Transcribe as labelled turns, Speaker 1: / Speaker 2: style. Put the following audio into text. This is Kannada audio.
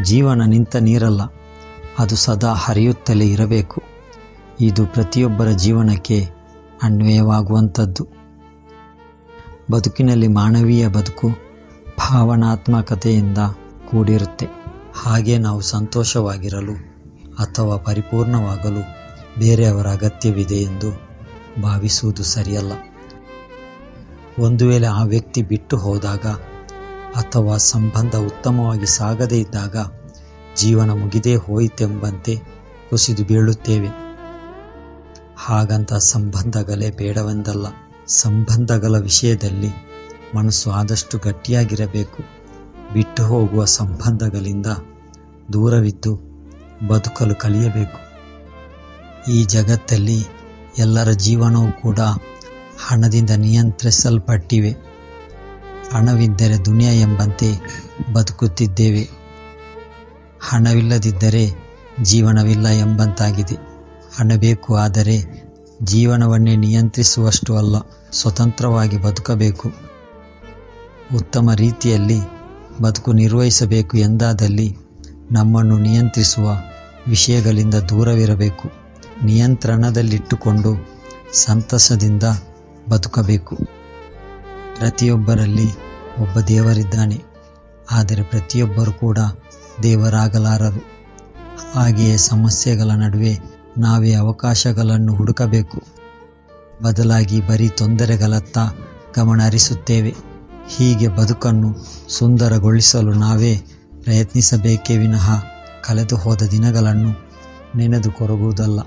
Speaker 1: ಜೀವನ ನಿಂತ ನೀರಲ್ಲ, ಅದು ಸದಾ ಹರಿಯುತ್ತಲೇ ಇರಬೇಕು. ಇದು ಪ್ರತಿಯೊಬ್ಬರ ಜೀವನಕ್ಕೆ ಅನ್ವಯವಾಗುವಂಥದ್ದು. ಬದುಕಿನಲ್ಲಿ ಮಾನವೀಯ ಬದುಕು ಭಾವನಾತ್ಮಕತೆಯಿಂದ ಕೂಡಿರುತ್ತೆ. ಹಾಗೆ ನಾವು ಸಂತೋಷವಾಗಿರಲು ಅಥವಾ ಪರಿಪೂರ್ಣವಾಗಲು ಬೇರೆಯವರ ಅಗತ್ಯವಿದೆ ಎಂದು ಭಾವಿಸುವುದು ಸರಿಯಲ್ಲ. ಒಂದು ವೇಳೆ ಆ ವ್ಯಕ್ತಿ ಬಿಟ್ಟು ಹೋದಾಗ ಅಥವಾ ಸಂಬಂಧ ಉತ್ತಮವಾಗಿ ಸಾಗದೇ ಇದ್ದಾಗ ಜೀವನ ಮುಗಿದೇ ಹೋಯಿತೆಂಬಂತೆ ಕುಸಿದು ಬೀಳುತ್ತೇವೆ. ಹಾಗಂತ ಸಂಬಂಧಗಳೇ ಬೇಡವೆಂದಲ್ಲ ಸಂಬಂಧಗಳ ವಿಷಯದಲ್ಲಿ ಮನಸ್ಸು ಆದಷ್ಟು ಗಟ್ಟಿಯಾಗಿರಬೇಕು. ಬಿಟ್ಟು ಹೋಗುವ ಸಂಬಂಧಗಳಿಂದ ದೂರವಿದ್ದು ಬದುಕಲು ಕಲಿಯಬೇಕು. ಈ ಜಗತ್ತಲ್ಲಿ ಎಲ್ಲರ ಜೀವನವೂ ಕೂಡ ಹಣದಿಂದ ನಿಯಂತ್ರಿಸಲ್ಪಟ್ಟಿವೆ. ಹಣವಿದ್ದರೆ ದುನಿಯಾ ಎಂಬಂತೆ ಬದುಕುತ್ತಿದ್ದೇವೆ. ಹಣವಿಲ್ಲದಿದ್ದರೆ ಜೀವನವಿಲ್ಲ ಎಂಬಂತಾಗಿದೆ. ಹಣ ಬೇಕು ಆದರೆ ಜೀವನವನ್ನೇ ನಿಯಂತ್ರಿಸುವಷ್ಟು ಅಲ್ಲ, ಸ್ವತಂತ್ರವಾಗಿ ಬದುಕಬೇಕು. ಉತ್ತಮ ರೀತಿಯಲ್ಲಿ ಬದುಕು ನಿರ್ವಹಿಸಬೇಕು ಎಂದಾದಲ್ಲಿ ನಮ್ಮನ್ನು ನಿಯಂತ್ರಿಸುವ ವಿಷಯಗಳಿಂದ ದೂರವಿರಬೇಕು. ನಿಯಂತ್ರಣದಲ್ಲಿಟ್ಟುಕೊಂಡು ಸಂತಸದಿಂದ ಬದುಕಬೇಕು. ಪ್ರತಿಯೊಬ್ಬರಲ್ಲಿ ಒಬ್ಬ ದೇವರಿದ್ದಾನೆ. ಆದರೆ ಪ್ರತಿಯೊಬ್ಬರು ಕೂಡ ದೇವರಾಗಲಾರರು. ಹಾಗೆಯೇ ಸಮಸ್ಯೆಗಳ ನಡುವೆ ನಾವೇ ಅವಕಾಶಗಳನ್ನು ಹುಡುಕಬೇಕು. ಬದಲಾಗಿ ಬರೀ ತೊಂದರೆಗಳತ್ತ ಗಮನ ಹರಿಸುತ್ತೇವೆ. ಹೀಗೆ ಬದುಕನ್ನು ಸುಂದರಗೊಳಿಸಲು ನಾವೇ ಪ್ರಯತ್ನಿಸಬೇಕೇ ವಿನಃ ಕಳೆದು ಹೋದ ದಿನಗಳನ್ನು ನೆನೆದು ಕೊರಗುವುದಲ್ಲ.